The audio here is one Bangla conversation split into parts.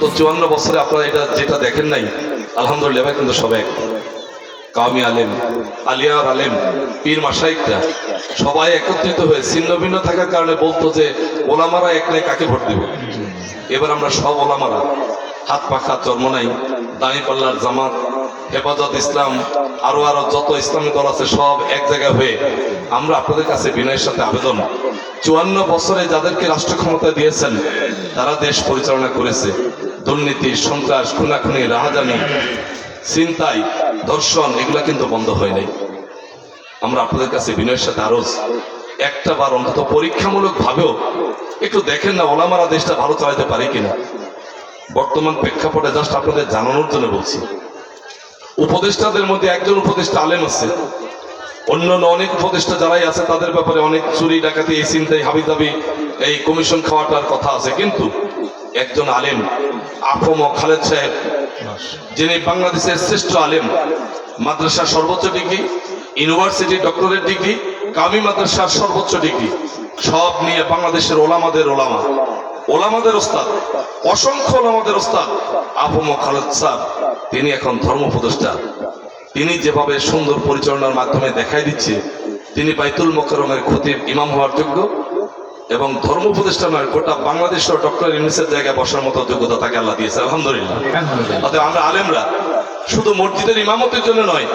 বিগত চুয়ান্ন বছরে আপনারা এটা যেটা দেখেন নাই, আলহামদুলিল্লাহ এবার কিন্তু সবাই। কামি আলেম, আলিয়ার আলেম, পীর মাসাইকরা সবাই একত্রিত হয়ে ছিন্ন ভিন্ন থাকার কারণে বলতো যে ওলামারা এক নাই, কাকে ভোট দিব? এবার আমরা সব ওলামারা, হাত পাখা জন্ম নাই, দাঁড়ি পাল্লার জামাত, হেফাজত ইসলাম, আরও আরও যত ইসলামী দল আছে, সব এক জায়গায় হয়ে আমরা আপনাদের কাছে বিনয়ের সাথে আবেদন। চুয়ান্ন বছরে যাদেরকে রাষ্ট্র ক্ষমতা দিয়েছেন, তারা দেশ পরিচালনা করেছে। দুর্নীতি, সন্ত্রাস, খুনাখুনি, রাহাজানি চিন্তাই ধর্ষণ, এগুলা কিন্তু বন্ধ হয় নাই। আমরা আপনাদের কাছে বিনয়ের সাথে আরও একটা বার অন্তত পরীক্ষামূলক ভাবেও একটু দেখেন না, ওলামারা দেশটা ভালো চালাতে পারে কিনা। বর্তমান প্রেক্ষাপটে জাস্ট আপনাদের জানানোর জন্য বলছি। উপদেষ্টাদের মধ্যে একজন উপদেষ্টা আলেম আছে। অন্যান্য অনেক উপদেষ্টা যারাই আছে, তাদের ব্যাপারে অনেক চুরি, ডাকাতি, এই চিন্তায় হাবিজাবি, এই কমিশন খাওয়াটার কথা আছে। কিন্তু একজন আলেম আফম খালেদ সাহেব, যিনি বাংলাদেশের শ্রেষ্ঠ আলেম, মাদ্রাসার সর্বোচ্চ ডিগ্রি, ইউনিভার্সিটি ডক্টরেট ডিগ্রি, কামি মাদ্রাসার সর্বোচ্চ ডিগ্রি, সব নিয়ে বাংলাদেশের ওলামাদের ওলামা। ওলামাদের ওস্তাদ, অসংখ্য ওলামাদের ওস্তাদ। আফম খালেদ স্যার, তিনি এখন ধর্ম উপদেষ্টা। তিনি যেভাবে সুন্দর পরিচালনার মাধ্যমে দেখাই দিচ্ছে, তিনি বাইতুল মোকরমের খতিব ইমাম হওয়ার যোগ্য। এবং ধর্ম নয় গোটা বাংলাদেশ ডক্টর ইউনিসের জায়গায় বসার মতো যোগ্যতা তাকে আল্লাহ দিয়েছে আলহামদুলিল্লাহ। অতএব আমরা আলেমরা শুধু মসজিদের ইমামতের জন্য নয়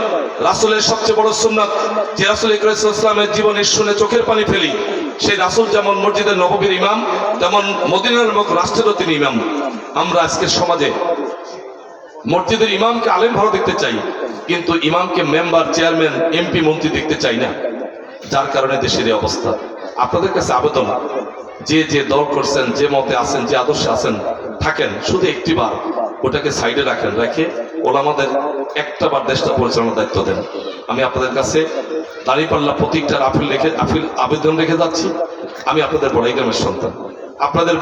রাসুলের সবচেয়ে বড় সুন্নাত যে রাসুল ইসলামের জীবনের শুনে চোখের পানি ফেলি সেই রাসুল যেমন মসজিদের নববীর ইমাম তেমন মদিনার মুখ রাষ্ট্রেরও তিনি ইমাম। আমরা আজকের সমাজে মসজিদের ইমামকে আলেম ভালো দেখতে চাই কিন্তু ইমামকে মেম্বার চেয়ারম্যান এমপি মন্ত্রী দেখতে চাই না যার কারণে দেশের এই অবস্থা। আপনাদের কাছে আবেদন। যে যে দল করছেন, যে মতে আছেন, যে আদর্শে আছেন, থাকেন, শুধু একটি বার, ওটাকে সাইডে রাখেন, রেখে ওরা আমাদের একটা বার দেশটা পরিচালনার দায়িত্ব দেন। আমি আপনাদের কাছে দাঁড়িপাল্লা প্রতীকটার আপিল রেখে আপিল আবেদন রেখে যাচ্ছি। আমি আপনাদের বড়াই গ্রামের সন্তান। আপনাদের